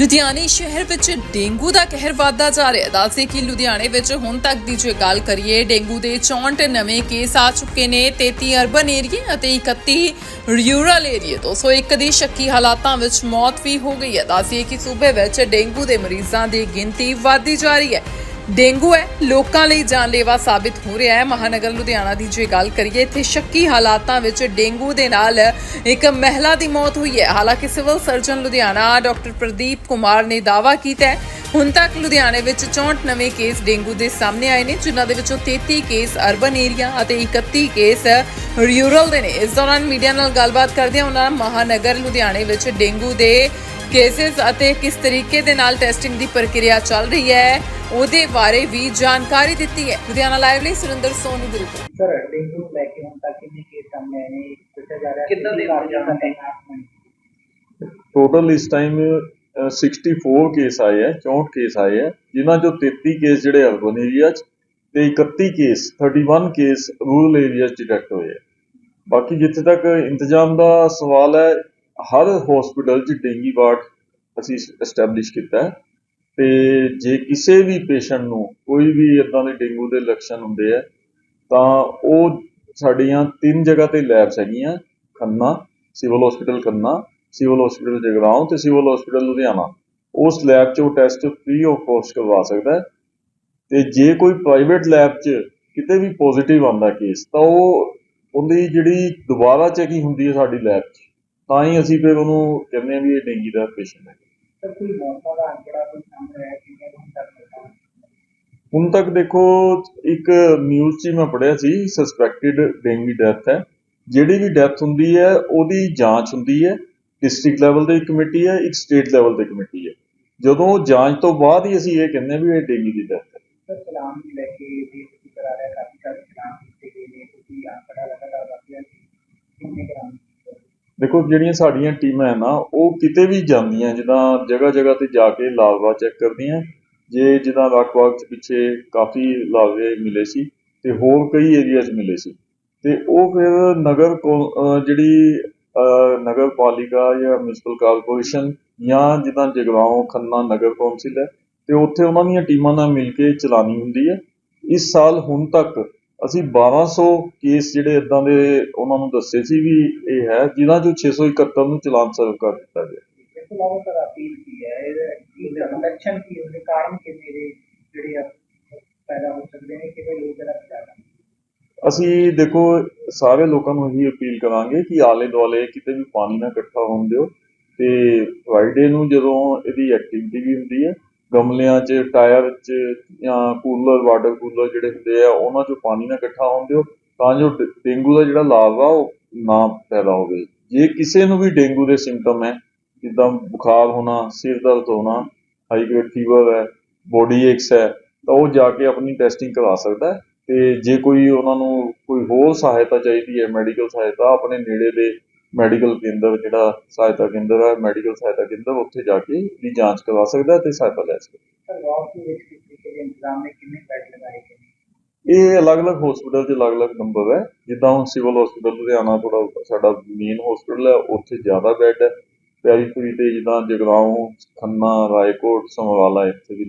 ਲੁਧਿਆਣੇ ਸ਼ਹਿਰ ਵਿੱਚ ਡੇਂਗੂ ਦਾ ਕਹਿਰ ਵਧਦਾ ਜਾ ਰਿਹਾ ਹੈ। ਦੱਸਦੇ ਕਿ ਲੁਧਿਆਣੇ ਵਿੱਚ ਹੁਣ ਤੱਕ ਦੀ ਜੇ ਗੱਲ ਕਰੀਏ, ਡੇਂਗੂ ਦੇ 64 ਨਵੇਂ ਕੇਸ ਆ ਚੁੱਕੇ ਨੇ 33 ਅਰਬਨ ਏਰੀਏ ਅਤੇ 31 ਰੂਰਲ ਏਰੀਏ ਤੋਂ। ਸੋ ਇੱਕ ਦੀ ਸ਼ੱਕੀ ਹਾਲਾਤਾਂ ਵਿੱਚ ਮੌਤ ਵੀ ਹੋ ਗਈ ਹੈ। ਦੱਸਦੇ ਕਿ ਸੂਬੇ ਵਿੱਚ ਡੇਂਗੂ ਦੇ ਮਰੀਜ਼ਾਂ ਦੀ ਗਿਣਤੀ ਵਧਦੀ ਜਾ ਰਹੀ ਹੈ। ਡੇਂਗੂ ਹੈ। ਲੋਕਾਂ ਲਈ ਜਾਨਲੇਵਾ ਸਾਬਿਤ ਹੋ ਰਿਹਾ ਹੈ। ਮਹਾਨਗਰ ਲੁਧਿਆਣਾ ਦੀ ਜੇ ਗੱਲ ਕਰੀਏ, ਇੱਥੇ ਸ਼ੱਕੀ ਹਾਲਾਤਾਂ ਵਿੱਚ ਡੇਂਗੂ ਦੇ ਨਾਲ ਇੱਕ ਮਹਿਲਾ ਦੀ ਮੌਤ ਹੋਈ ਹੈ। ਹਾਲਾਂਕਿ civil surgeon Ludhiana doctor Pradeep Kumar ਨੇ ਦਾਅਵਾ ਕੀਤਾ ਹੈ ਹੁਣ ਤੱਕ ਲੁਧਿਆਣੇ ਵਿੱਚ 64 ਨਵੇਂ ਕੇਸ ਡੇਂਗੂ ਦੇ ਸਾਹਮਣੇ ਆਏ ਨੇ ਜਿਨ੍ਹਾਂ ਦੇ ਵਿੱਚੋਂ 33 ਕੇਸ ਅਰਬਨ ਏਰੀਆ ਅਤੇ 31 ਕੇਸ ਰੂਰਲ ਦੇ ਨੇ। ਇਸ ਦੌਰਾਨ ਮੀਡੀਆ ਨਾਲ ਗੱਲਬਾਤ ਕਰਦਿਆਂ ਉਹਨਾਂ ਮਹਾਨਗਰ ਲੁਧਿਆਣੇ ਵਿੱਚ ਡੇਂਗੂ ਦੇ ਕੇਸਿਸ ਅਤੇ ਕਿਸ ਤਰੀਕੇ ਦੇ ਨਾਲ ਟੈਸਟਿੰਗ ਦੀ ਪ੍ਰਕਿਰਿਆ ਚੱਲ ਰਹੀ ਹੈ ਉਹਦੇ ਬਾਰੇ ਵੀ ਜਾਣਕਾਰੀ ਦਿੱਤੀ ਹੈ। ਲੁਧਿਆਣਾ ਲਾਈਵ ਲਈ ਸੁਰਿੰਦਰ ਸੋਨੀ ਦੀ ਰਿਪੋਰਟ। ਸਰ ਡੇਂਗੂ ਲੈ ਕੇ ਹੁਣ ਤੱਕ ਕਿੰਨੇ ਕੇਸ ਸਾਹਮਣੇ ਆਏ ਨੇ? ਪੁੱਛਿਆ ਜਾ ਰਿਹਾ ਕਿੱਦਾਂ ਦੇ? ਟੋਟਲ ਇਸ ਟਾਈਮ 64 ਕੇਸ ਆਏ ਹੈ 64 ਕੇਸ ਆਏ ਹੈ ਜਿਨ੍ਹਾਂ ਚੋਂ 33 ਕੇਸ ਜਿਹੜੇ ਅਰਬਨ ਏਰੀਆ 'ਚ ਤੇ 31 ਕੇਸ 31 ਕੇਸ ਰੂਰਲ ਏਰੀਆ 'ਚ ਡਿਟੈਕਟ ਹੋਏ ਹੈ ਬਾਕੀ ਜਿੱਥੇ ਤੱਕ ਇੰਤਜ਼ਾਮ ਦਾ ਸਵਾਲ ਹੈ, ਹਰ ਹਸਪੀਟਲ 'ਚ ਡੇਂਗੀ ਵਾਰਡ ਅਸੀਂ ਐਸਟੈਬਲਿਸ਼ ਕੀਤਾ ਹੈ। ਤੇ ਜੇ ਕਿਸੇ ਵੀ ਪੇਸ਼ੈਂਟ ਨੂੰ ਕੋਈ ਵੀ ਇਦਾਂ ਦੇ ਡੇਂਗੂ ਦੇ ਲੱਛਣ ਹੁੰਦੇ ਆ, ਤਾਂ ਉਹ ਸਾਡੀਆਂ ਤਿੰਨ ਜਗ੍ਹਾ ਤੇ ਲੈਬਸ ਹੈਗੀਆਂ, Khanna civil hospital Khanna civil hospital Jagraon ਤੇ ਸਿਵਲ ਹਸਪੀਟਲ ਲੁਧਿਆਣਾ। ਉਸ ਲੈਬ 'ਚ ਉਹ ਟੈਸਟ ਫ੍ਰੀ ਆਫ ਕੋਸਟ ਕਰਵਾ ਸਕਦਾ ਤੇ ਜੇ ਕੋਈ ਪ੍ਰਾਈਵੇਟ ਲੈਬ 'ਚ ਕਿਤੇ ਵੀ ਪੋਜ਼ਿਟਿਵ ਆਉਂਦਾ ਕੇਸ ਤਾਂ ਉਹ ਉਹਦੀ ਜਿਹੜੀ ਦੁਬਾਰਾ ਚੈਕਿੰਗ ਹੁੰਦੀ ਹੈ ਸਾਡੀ ਲੈਬ 'ਚ ਤਾਂ ਹੀ ਅਸੀਂ ਫਿਰ ਉਹਨੂੰ ਕਹਿੰਦੇ ਹਾਂ ਵੀ ਇਹ ਡੇਂਗੀ ਦਾ ਪੇਸ਼ੈਂਟ ਹੈ। ਹੁਣ ਤੱਕ ਮਿਲਦਾ ਹੁਣ ਤੱਕ ਦੇਖੋ ਇੱਕ ਨਿਊਜ਼ 'ਚ ਮੈਂ ਪੜ੍ਹਿਆ ਸੀ ਸਸਪੈਕਟਡ ਡੇਂਗੀ ਡੈਥ ਹੈ। ਜਿਹੜੀ ਵੀ ਡੈਥ ਹੁੰਦੀ ਹੈ ਉਹਦੀ ਜਾਂਚ ਹੁੰਦੀ ਹੈ। ਡਿਸਟ੍ਰਿਕਟ ਲੈਵਲ ਤੇ ਇੱਕ ਕਮੇਟੀ ਹੈ ਇੱਕ ਸਟੇਟ ਲੈਵਲ ਤੇ ਕਮੇਟੀ ਹੈ। ਜਦੋਂ ਜਾਂਚ ਤੋਂ ਬਾਅਦ ਹੀ ਅਸੀਂ ਇਹ ਕਹਿੰਦੇ ਵੀ ਇਹ ਡੇਂਗੀ ਦੀ ਡੈਥ ਹੈ। ਸਰ ਸਲਾਮ ਨੂੰ ਲੈ ਕੇ ਜੇ ਤੁਸੀਂ ਕਰਾ ਰਿਹਾ ਕਾਫੀ ਸਾਰੇ ਸਲਾਮ ਕੀਤੇ ਗਏ ਨੇ ਤੁਸੀਂ ਅੰਕੜਾ ਲਗਾਤਾਰ ਦੱਸ ਰਿਹਾ ਸੀ। ਕਿੰਨੇ ਗ੍ਰਾਮ ਦੇਖੋ ਜਿਹੜੀਆਂ ਸਾਡੀਆਂ ਟੀਮਾਂ ਹੈ ਨਾ ਉਹ ਕਿਤੇ ਵੀ ਜਾਂਦੀਆਂ ਜਿੱਦਾਂ ਜਗ੍ਹਾ ਜਗ੍ਹਾ ਤੇ ਜਾ ਕੇ ਲਾਰਵਾ ਚੈੱਕ ਕਰਦੀਆਂ। ਜੇ ਜਿੱਦਾਂ ਰਕਵਾਗ ਚ ਪਿੱਛੇ ਕਾਫੀ ਲਾਰਵੇ ਮਿਲੇ ਸੀ ਤੇ ਹੋਰ ਕਈ ਏਰੀਆ 'ਚ ਮਿਲੇ ਸੀ। ਤੇ ਉਹ ਫਿਰ ਨਗਰ ਜਿਹੜੀ ਨਗਰ ਪਾਲਿਕਾ ਜਾਂ ਮਿਊਨਿਸਪਲ ਕਾਰਪੋਰੇਸ਼ਨ ਜਾਂ ਜਿੱਦਾਂ ਜਗਰਾਉਂ ਖੰਨਾ ਨਗਰ ਕੌਂਸਲ ਹੈ ਤੇ ਉੱਥੇ ਉਹਨਾਂ ਦੀਆਂ ਟੀਮਾਂ ਨਾਲ ਮਿਲ ਕੇ ਚਲਾਣੀ ਹੁੰਦੀ ਹੈ। ਇਸ ਸਾਲ ਹੁਣ ਤੱਕ ਅਸੀਂ 1200 ਕੇਸ ਜਿਹੜੇ ਇਦਾਂ ਦੇ ਉਹਨਾਂ ਨੂੰ ਦੱਸੇ ਸੀ ਵੀ ਇਹ ਹੈ ਜਿਨ੍ਹਾਂ ਚੋਂ 671 ਨੂੰ ਚਲਾਨ ਸਰਵ ਕਰ ਦਿੱਤਾ ਗਿਆ। ਅਸੀਂ ਦੇਖੋ ਸਾਰੇ ਲੋਕਾਂ ਨੂੰ ਇਹੀ ਅਪੀਲ ਕਰਾਂਗੇ ਕਿ ਆਲੇ ਦੁਆਲੇ ਕਿਤੇ ਵੀ ਪਾਣੀ ਨਾ ਇਕੱਠਾ ਹੋਣ ਦਿਓ ਤੇ ਫਰਾਈਡੇ ਨੂੰ ਜਦੋਂ ਇਹਦੀ ਐਕਟੀਵਿਟੀ ਵੀ ਹੁੰਦੀ ਹੈ, ਗਮਲਿਆਂ 'ਚ ਟਾਇਰ 'ਚ ਜਾਂ ਕੂਲਰ ਵਾਟਰ ਕੂਲਰ ਜਿਹੜੇ ਹੁੰਦੇ ਆ, ਉਹਨਾਂ 'ਚੋਂ ਪਾਣੀ ਨਾ ਇਕੱਠਾ ਹੋਣ ਦਿਓ ਤਾਂ ਜੋ ਡੇਂਗੂ ਦਾ ਜਿਹੜਾ ਲਾਰਵਾ ਉਹ ਨਾ ਪੈਦਾ ਹੋਵੇ। ਜੇ ਕਿਸੇ ਨੂੰ ਵੀ ਡੇਂਗੂ ਦੇ ਸਿੰਪਟਮ ਹੈ, ਜਿੱਦਾਂ ਬੁਖਾਰ ਹੋਣਾ, ਸਿਰ ਦਰਦ ਹੋਣਾ ਹਾਈ ਗ੍ਰੇਡ ਫੀਵਰ ਹੈ ਬੋਡੀ ਏਕਸ ਹੈ, ਤਾਂ ਉਹ ਜਾ ਕੇ ਆਪਣੀ ਟੈਸਟਿੰਗ ਕਰਵਾ ਸਕਦਾ ਹੈ। ਤੇ ਜੇ ਕੋਈ ਉਹਨਾਂ ਨੂੰ ਕੋਈ ਹੋਰ ਸਹਾਇਤਾ ਚਾਹੀਦੀ ਹੈ ਮੈਡੀਕਲ ਸਹਾਇਤਾ ਆਪਣੇ ਨੇੜੇ ਦੇ ਮੈਡੀਕਲ ਕੇਂਦਰ ਜਿਹੜਾ ਸਹਾਇਤਾ ਕੇਂਦਰ ਹੈ ਮੈਡੀਕਲ ਸਹਾਇਤਾ ਕੇਂਦਰ ਉੱਥੇ ਜਾ ਕੇ ਦੀ ਜਾਂਚ ਕਰਵਾ ਸਕਦਾ ਤੇ ਸਹਾਇਤਾ ਲੈ ਸਕਦਾ। ਇਹ ਅਲੱਗ-ਅਲੱਗ ਹਸਪੀਟਲ 'ਚ ਅਲੱਗ-ਅਲੱਗ ਨੰਬਰ ਹੈ। ਜਿੱਦਾਂ ਹੁਣ ਸਿਵਲ ਹਸਪੀਟਲ ਲੁਧਿਆਣਾ ਥੋੜਾ ਸਾਡਾ ਮੇਨ ਹਸਪੀਟਲ ਹੈ ਉੱਥੇ ਜ਼ਿਆਦਾ ਬੈੱਡ ਹੈ। ਪੈਰੀਫਰੀ ਤੇ ਜਿੱਦਾਂ ਜਗਰਾਉਂ ਖੰਨਾ ਰਾਏਕੋਟ ਸਮਰਾਲਾ ਇੱਥੇ ਵੀ